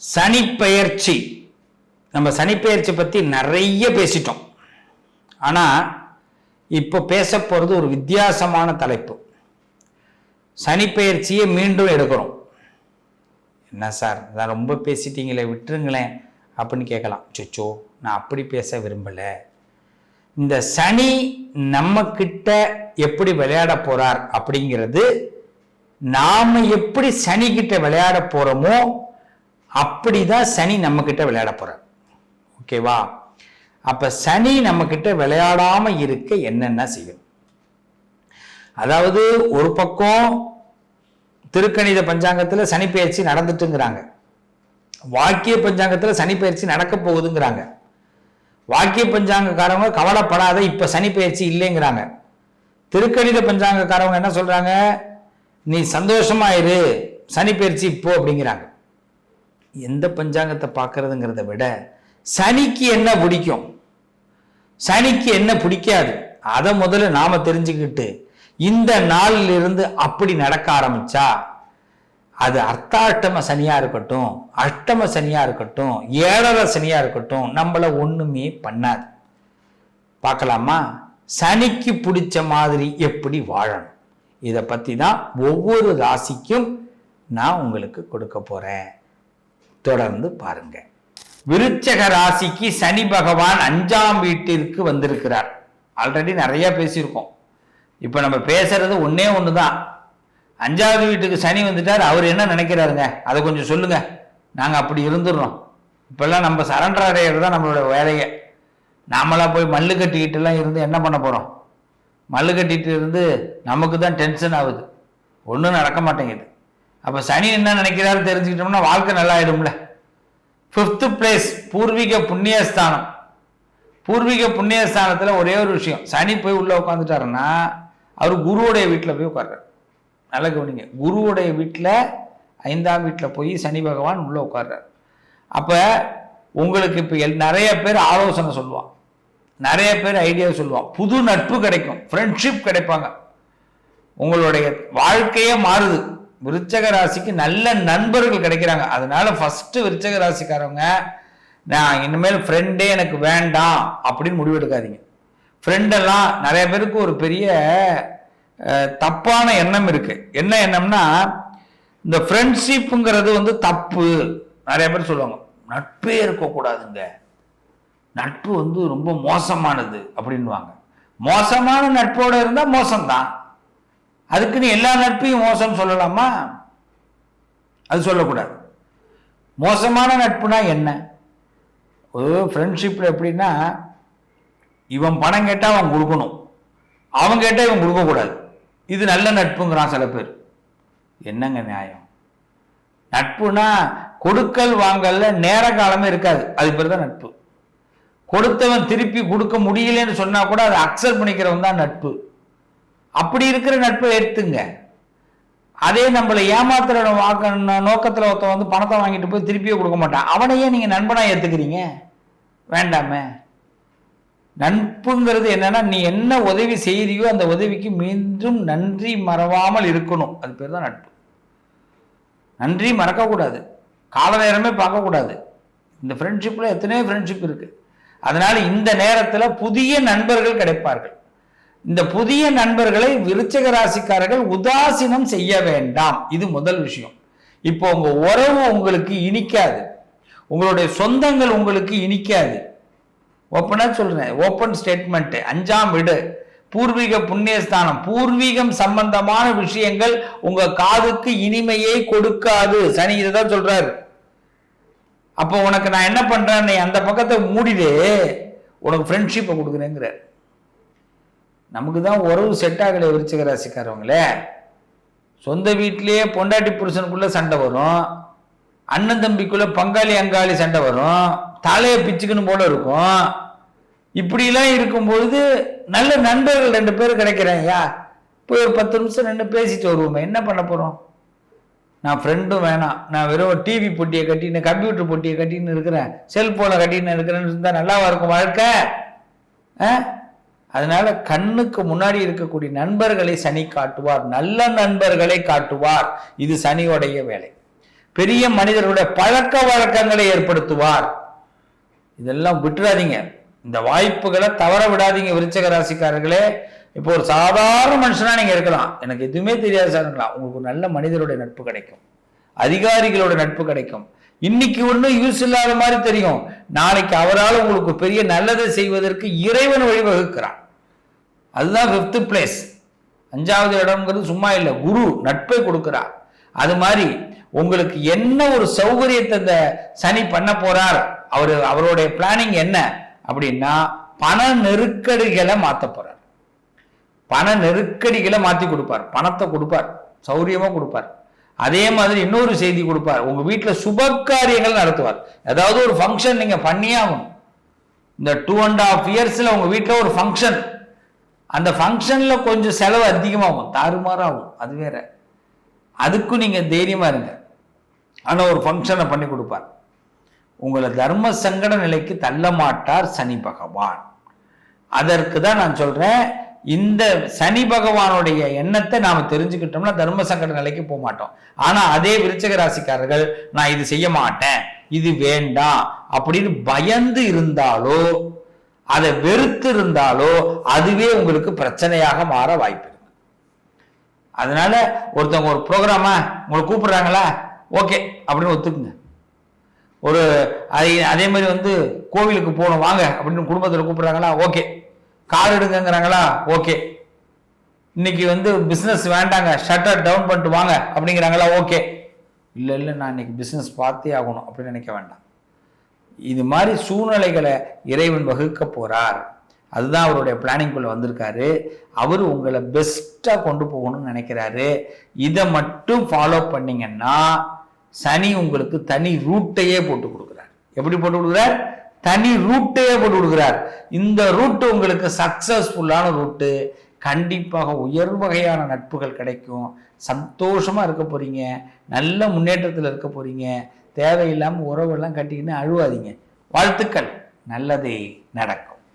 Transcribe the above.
சனிப்பெயர்ச்சி. நம்ம சனிப்பெயர்ச்சி பற்றி நிறைய பேசிட்டோம். ஆனால் இப்போ பேச போகிறது ஒரு வித்தியாசமான தலைப்பு. சனிப்பெயர்ச்சியை மீண்டும் எடுக்கிறோம். என்ன சார் நான் ரொம்ப பேசிட்டீங்களே விட்டுருங்களேன் அப்படின்னு கேட்கலாம். சொச்சோ நான் அப்படி பேச விரும்பலை. இந்த சனி நம்ம கிட்ட எப்படி விளையாட போறார் அப்படிங்கிறது நாம் எப்படி சனி கிட்ட விளையாட போகிறோமோ அப்படிதான் சனி நம்ம கிட்ட விளையாட போறார் ஓகேவா அப்ப சனி நம்ம கிட்ட விளையாடாம இருக்க என்னென்ன செய்யணும் அதாவது ஒரு பக்கம் திருக்கணித பஞ்சாங்கத்துல சனி பயிற்சி நடந்துட்டுங்கிறாங்க. வாக்கிய பஞ்சாங்கத்துல சனி பயிற்சி நடக்க போகுதுங்கிறாங்க. வாக்கிய பஞ்சாங்கக்காரவங்க கவலைப்படாத இப்ப சனி பயிற்சி இல்லைங்கிறாங்க. திருக்கணித பஞ்சாங்கக்காரவங்க என்ன சொல்றாங்க? நீ சந்தோஷமா இரு சனி பயிற்சி இப்போ அப்படிங்கிறாங்க. எந்த பஞ்சாங்கத்தை பார்க்கறதுங்கிறத விட சனிக்கு என்ன பிடிக்கும்? சனிக்கு என்ன பிடிக்காது? அதை முதல்ல நாம தெரிஞ்சுக்கிட்டு இந்த நாளில் இருந்து அப்படி நடக்க ஆரம்பிச்சா அது அர்த்தாஷ்டம சனியா இருக்கட்டும் அஷ்டம சனியா இருக்கட்டும் ஏழரை சனியா இருக்கட்டும் நம்மள ஒண்ணுமே பண்ணாது. பார்க்கலாமா? சனிக்கு பிடிச்ச மாதிரி எப்படி வாழணும்? இதை பத்தி தான் ஒவ்வொரு ராசிக்கும் நான் உங்களுக்கு கொடுக்க போறேன். தொடர்ந்து பாருங்க. விருச்சக ராசிக்கு சனி பகவான் அஞ்சாம் வீட்டிற்கு வந்திருக்கிறார். ஆல்ரெடி நிறைய பேசியிருக்கோம். இப்போ நம்ம பேசுறது ஒன்னே ஒன்று தான் அஞ்சாவது வீட்டுக்கு சனி வந்துட்டார் அவர் என்ன நினைக்கிறாருங்க? அதை கொஞ்சம் சொல்லுங்க. நாங்கள் அப்படி இருந்துடுறோம். இப்பெல்லாம் நம்ம சரண்டர் அடையிறது தான் நம்மளோட வேலையை. நாமளாக போய் மல்லு கட்டிக்கிட்டுலாம் இருந்து என்ன பண்ண போகிறோம் மல்லு கட்டிகிட்டு இருந்து நமக்கு தான் டென்ஷன் ஆகுது. ஒன்றும் நடக்க மாட்டேங்குது. அப்போ சனி என்ன நினைக்கிறாரு தெரிஞ்சுக்கிட்டோம்னா வாழ்க்கை நல்லா ஆயிடும்ல ஃபிஃப்த்து பிளேஸ் பூர்வீக புண்ணியஸ்தானம். பூர்வீக புண்ணியஸ்தானத்தில் ஒரே ஒரு விஷயம். சனி போய் உள்ளே உட்காந்துட்டாருன்னா அவர் குருவுடைய வீட்டில் போய் உட்கார்றாரு நல்லா கவனிங்க. குருவுடைய வீட்டில் ஐந்தாம் வீட்டில் போய் சனி பகவான் உள்ளே உட்கார்றாரு அப்போ உங்களுக்கு இப்போ எல் நிறைய பேர் ஆலோசனை சொல்லுவான். நிறைய பேர் ஐடியா சொல்லுவான். புது நட்பு கிடைக்கும். ஃப்ரெண்ட்ஷிப் கிடைப்பாங்க. உங்களுடைய வாழ்க்கையே மாறுது. விருச்சக ராசிக்கு நல்ல நண்பர்கள் கிடைக்கிறாங்க. அதனால ஃபஸ்ட்டு விருச்சக ராசிக்காரவங்க நான் இனிமேல் ஃப்ரெண்டே எனக்கு வேண்டாம் அப்படின்னு முடிவெடுக்காதீங்க. ஃப்ரெண்டெல்லாம் நிறைய பேருக்கு ஒரு பெரிய தப்பான எண்ணம் இருக்கு. என்ன எண்ணம்னா இந்த ஃப்ரெண்ட்ஷிப்புங்கிறது வந்து தப்பு. நிறைய பேர் சொல்லுவாங்க நட்பே இருக்கக்கூடாதுங்க. நட்பு வந்து ரொம்ப மோசமானது அப்படின்வாங்க மோசமான நட்போடு இருந்தால் மோசம்தான். அதுக்குன்னு எல்லா நட்பையும் மோசம் சொல்லலாமா? அது சொல்லக்கூடாது. மோசமான நட்புனா என்ன? ஒரு ஃப்ரெண்ட்ஷிப்பில் எப்படின்னா இவன் பணம் கேட்டால் அவன் கொடுக்கணும். அவன் கேட்டால் இவன் கொடுக்கக்கூடாது. இது நல்ல நட்புங்கிறான் சில பேர். என்னங்க நியாயம்? நட்புனா கொடுக்கல் வாங்கல்ல நேர காலமே இருக்காது. அது பேர் தான் நட்பு. கொடுத்தவன் திருப்பி கொடுக்க முடியலன்னு சொன்னால் கூட அதை அக்செப்ட் பண்ணிக்கிறவன் தான் நட்பு. அப்படி இருக்கிற நட்பை எடுத்துங்க. அதே நம்மளை ஏமாத்துற வாக்க நோக்கத்தில் ஒருத்தன் வந்து பணத்தை வாங்கிட்டு போய் திருப்பியே கொடுக்க மாட்டான். அவனையே நீங்கள் நண்பனாக ஏற்றுக்கிறீங்க வேண்டாமே. நட்புங்கிறது என்னன்னா நீ என்ன உதவி செய்தியோ அந்த உதவிக்கு மீண்டும் நன்றி மறவாமல் இருக்கணும். அது பேர் தான் நட்பு. நன்றி மறக்கக்கூடாது. கால நேரமே பார்க்கக்கூடாது. இந்த ஃப்ரெண்ட்ஷிப்பில் எத்தனையோ ஃப்ரெண்ட்ஷிப் இருக்குது அதனால் இந்த நேரத்தில் புதிய நண்பர்கள் கிடைப்பார்கள். இந்த புதிய நண்பர்களை விருச்சக ராசிக்காரர்கள் உதாசீனம் செய்ய வேண்டாம். இது முதல் விஷயம். இப்போ உங்க உறவு உங்களுக்கு இனிக்காது. உங்களுடைய சொந்தங்கள் உங்களுக்கு இனிக்காது. ஓப்பனா சொல்றேன். ஓப்பன் ஸ்டேட்மெண்ட் அஞ்சாம் வீடு. பூர்வீக புண்ணியஸ்தானம். பூர்வீகம் சம்பந்தமான விஷயங்கள் உங்க காதுக்கு இனிமையை கொடுக்காது. சனி இதை தான் சொல்றாரு. அப்போ உனக்கு நான் என்ன பண்றேன்? நீ அந்த பக்கத்தை மூடிடு. உனக்கு ஃப்ரெண்ட்ஷிப்பை கொடுக்குறேங்கிறார். நமக்கு தான் உறவு செட் ஆகலை விருச்சிக ராசிக்காரவங்களே. சொந்த வீட்டிலேயே பொண்டாட்டி புருஷனுக்குள்ளே சண்டை வரும். அண்ணன் தம்பிக்குள்ளே பங்காளி அங்காளி சண்டை வரும். தலையை பிச்சுக்கணும் போல இருக்கும். இப்படிலாம் இருக்கும்பொழுது நல்ல நண்பர்கள் ரெண்டு பேர் கிடைக்கிறாங்கயா போய் ஒரு பத்து நிமிஷம் ரெண்டு பேசிட்டு வருவோமே. என்ன பண்ண போகிறோம் நான் ஃப்ரெண்டும் வேணாம். நான் வெறும் டிவி பொட்டியை கட்டின்னு கம்ப்யூட்டர் பொட்டியை கட்டின்னு இருக்கிறேன். செல்போனை கட்டின்னு இருக்கிறேன்னு இருந்தால் நல்லாவா இருக்கும் வாழ்க்கை? ஆ? அதனால கண்ணுக்கு முன்னாடி இருக்கக்கூடிய நண்பர்களை சனி காட்டுவார். நல்ல நண்பர்களை காட்டுவார். இது சனியோடைய வேலை. பெரிய மனிதர்களுடைய பழக்க வழக்கங்களை ஏற்படுத்துவார். இதெல்லாம் விட்டுறாதீங்க. இந்த வாய்ப்புகளை தவற விடாதீங்க விருச்சக ராசிக்காரர்களே. இப்போ ஒரு சாதாரண மனுஷனா நீங்க இருக்கலாம். எனக்கு எதுவுமே தெரியாது சார்ங்களா உங்களுக்கு நல்ல மனிதருடைய நட்பு கிடைக்கும். அதிகாரிகளோட நட்பு கிடைக்கும். இன்னைக்கு ஒன்றும் யூஸ் இல்லாத மாதிரி தெரியும். நாளைக்கு அவரால் உங்களுக்கு பெரிய நல்லதை செய்வதற்கு இறைவன் வழிவகுக்கிறான். அதுதான் ஃபிஃப்த்து பிளேஸ் அஞ்சாவது இடம்ங்கிறது சும்மா இல்லை. குரு நட்பை கொடுக்கிறார். அது மாதிரி உங்களுக்கு என்ன ஒரு சௌகரியத்தை இந்த சனி பண்ண போறார்? அவர் அவருடைய பிளானிங் என்ன? அப்படின்னா பண நெருக்கடிகளை மாற்ற போறார். பண நெருக்கடிகளை மாற்றி கொடுப்பார். பணத்தை கொடுப்பார். சௌரியமாக கொடுப்பார். அதே மாதிரி இன்னொரு செய்தி கொடுப்பார். உங்கள் வீட்டில் சுப காரியங்கள் நடத்துவார். ஏதாவது ஒரு ஃபங்க்ஷன் நீங்கள் பண்ணியே ஆகணும். இந்த டூ அண்ட் ஆஃப் இயர்ஸில் உங்கள் வீட்டில் ஒரு ஃபங்க்ஷன் அந்த ஃபங்க்ஷனில் கொஞ்சம் செலவு அதிகமாகும். தாறுமாறாகும். அது வேற. அதுக்கும் நீங்கள் தைரியமா இருங்க. ஆனால் ஒரு ஃபங்க்ஷனை பண்ணி கொடுப்பார். உங்களை தர்ம சங்கட நிலைக்கு தள்ள மாட்டார் சனி பகவான். அதற்கு தான் நான் சொல்கிறேன் இந்த சனி பகவானுடைய எண்ணத்தை நாம் தெரிஞ்சுக்கிட்டோம்னா தர்ம சங்கட நிலைக்கு போக மாட்டோம். ஆனால் அதே விருச்சக ராசிக்காரர்கள் நான் இது செய்ய மாட்டேன். இது வேண்டாம். அப்படின்னு பயந்து இருந்தாலோ அதை வெறுத்து இருந்தாலோ அதுவே உங்களுக்கு பிரச்சனையாக மாற வாய்ப்பு இருக்கு. அதனால ஒருத்தவங்க ஒரு ப்ரோக்ராமா உங்களை கூப்பிடுறாங்களா? ஓகே அப்படின்னு ஒத்துக்குங்க. ஒரு அதே அதே மாதிரி வந்து கோவிலுக்கு போகணும் வாங்க அப்படின்னு குடும்பத்தில் கூப்பிடுறாங்களா? ஓகே. கார் எடுங்கங்கிறாங்களா? ஓகே. இன்னைக்கு வந்து பிஸ்னஸ் வேண்டாங்க ஷட்டர் டவுன் பண்ணிட்டு வாங்க அப்படிங்கிறாங்களா? ஓகே. இல்லை இல்லை நான் இன்னைக்கு பிஸ்னஸ் பார்த்தே ஆகணும் அப்படின்னு நினைக்க வேண்டாம். இது மாதிரி சூழ்நிலைகளை இறைவன் வகுக்க போகிறார் அதுதான் அவருடைய பிளானிங்குள்ளே வந்திருக்காரு. அவர் உங்களை பெஸ்ட்டாக கொண்டு போகணும்னு நினைக்கிறாரு. இதை மட்டும் ஃபாலோ பண்ணீங்கன்னா சனி உங்களுக்கு தனி ரூட்டையே போட்டு கொடுக்குறார். எப்படி போட்டு கொடுக்குறார்? தனி ரூட்டையே போட்டு கொடுக்குறார். இந்த ரூட்டு உங்களுக்கு சக்சஸ்ஃபுல்லான ரூட்டு கண்டிப்பாக உயர் வகையான நட்புகள் கிடைக்கும். சந்தோஷமாக இருக்க போகிறீங்க நல்ல முன்னேற்றத்தில் இருக்க போகிறீங்க தேவையில்லாமல் உறவெல்லாம் கட்டிக்கின்னு அழுவாதீங்க. வாழ்த்துக்கள். நல்லதே நடக்கும்.